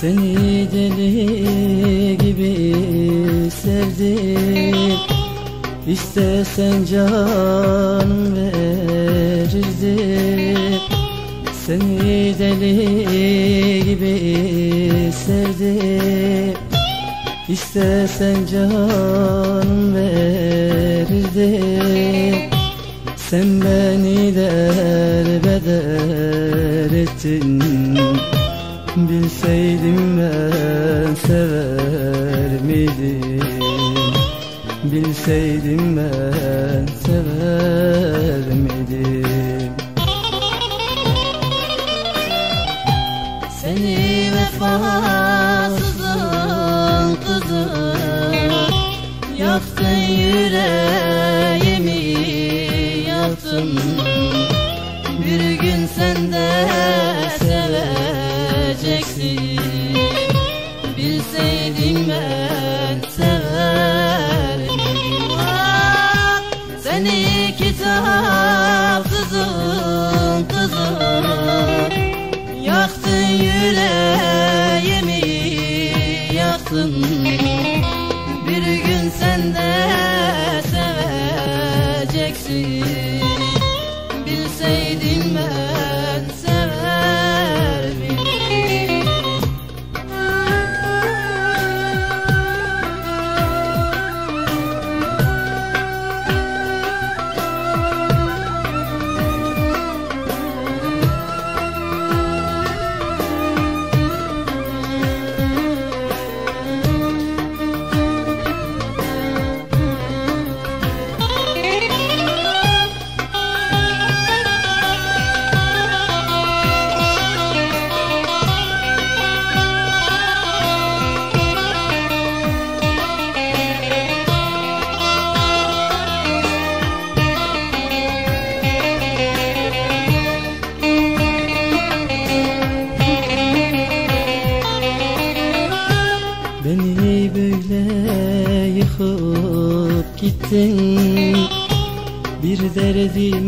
Seni deli gibi sevdim. İstesen canım verirdim. Seni deli gibi sevdim. İstesen canım verirdim. Sen beni derbeder ettin. Bilseydim ben sever miydim? Bilseydim ben sever miydim? Seni vefasızın sen de seveceksin. Bilseydim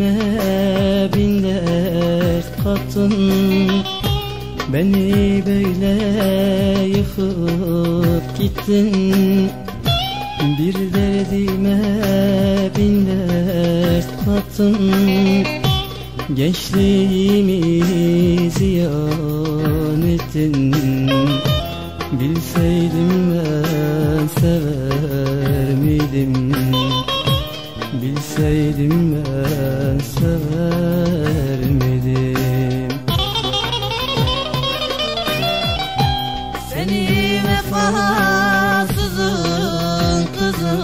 derdime bin dert kattın Beni böyle yıkıp gittin. Bir derdime bin dert kattın Gençliğimi ziyan ettin. Bilseydim ben sever miydim? Bilseydim ben sever miydim Seni vefasızın kızı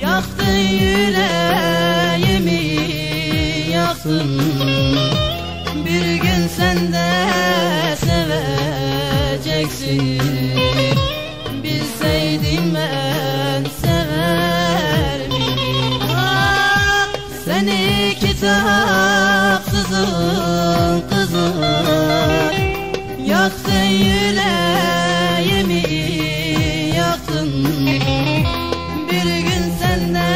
Yaktın yüreğimi yaktın Bir gün sen de seveceksin kitapsızın kızı Yaktın yüreğimi yaktın Bir gün sen de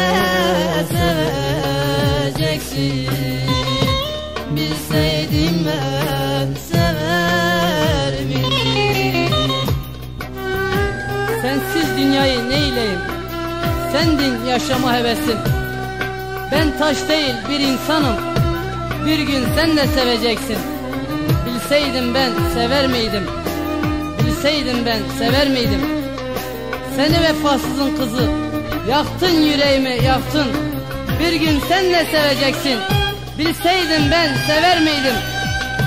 seveceksin Bilseydim ben sever miydim Sensiz dünyayı neyleyim? Sendin yaşama hevesim. Ben taş değil bir insanım. Bir gün sen de seveceksin. Bilseydim ben sever miydim? Bilseydim ben sever miydim? Seni vefasızın kızı. Yaktın yüreğimi yaktın. Bir gün sen de seveceksin. Bilseydim ben sever miydim?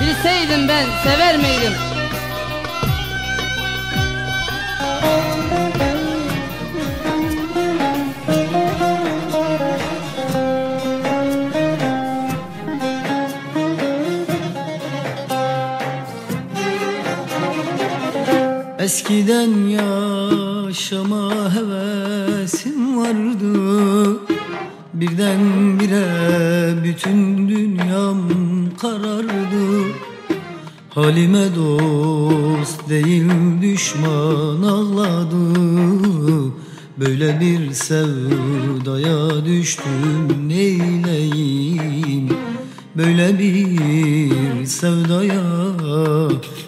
Bilseydim ben sever miydim? Yaşama hevesim vardı. Birdenbire bütün dünyam karardı. Halime dost değil düşman ağladı. Böyle bir sevdaya düştüm neyleyim? Böyle bir sevdaya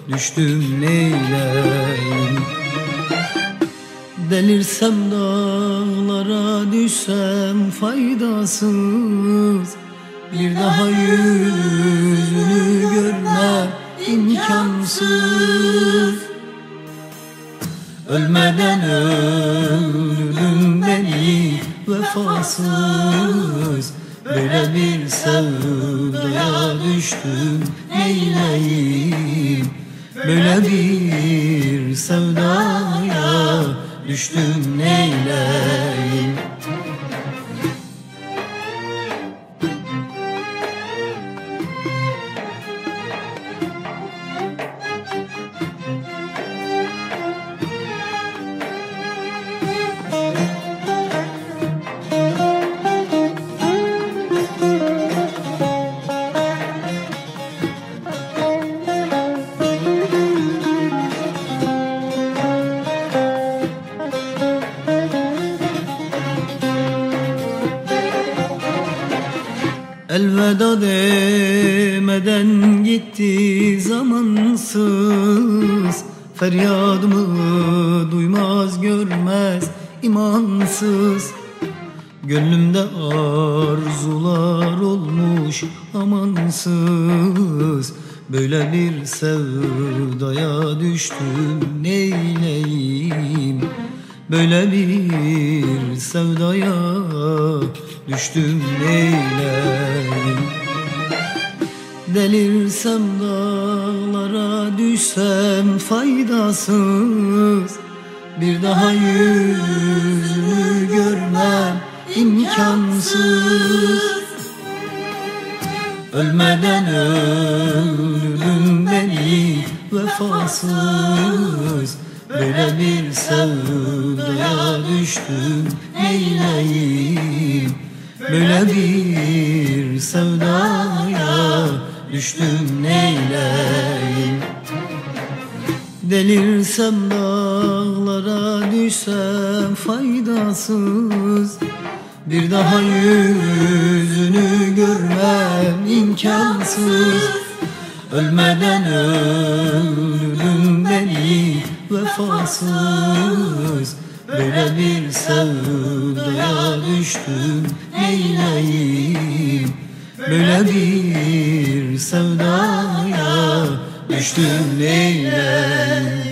düştüm neyleyim Delirsem dağlar dağlara düşsem faydasız. Bir daha yüzünü görmem imkansız. Ölmeden öldürdün beni vefasız. Böyle bir sevdaya düştüm neyleyim? Böyle bir sevdaya düştüm neyleyim demeden gitti zamansız. Feryadımı duymaz görmez imansız. Gönlümde arzular olmuş amansız. Böyle bir sevdaya düştüm neyleyim? Böyle bir sevdaya düştüm neyleyim Delirsem dağlara düşsem faydasız. Bir daha yüzünü görmem imkansız. Ölmeden öldürdün beni vefasız. Böyle bir sevdaya düştüm neyleyim? Böyle bir sevdaya düştüm neyleyim? Delirsem dağlara düşsem faydasız. Bir daha yüzünü görmem imkansız. Ölmeden öldürdün beni vefasız. Böyle bir sevdaya düştüm neyleyim Böyle bir sevdaya düştüm neyleyim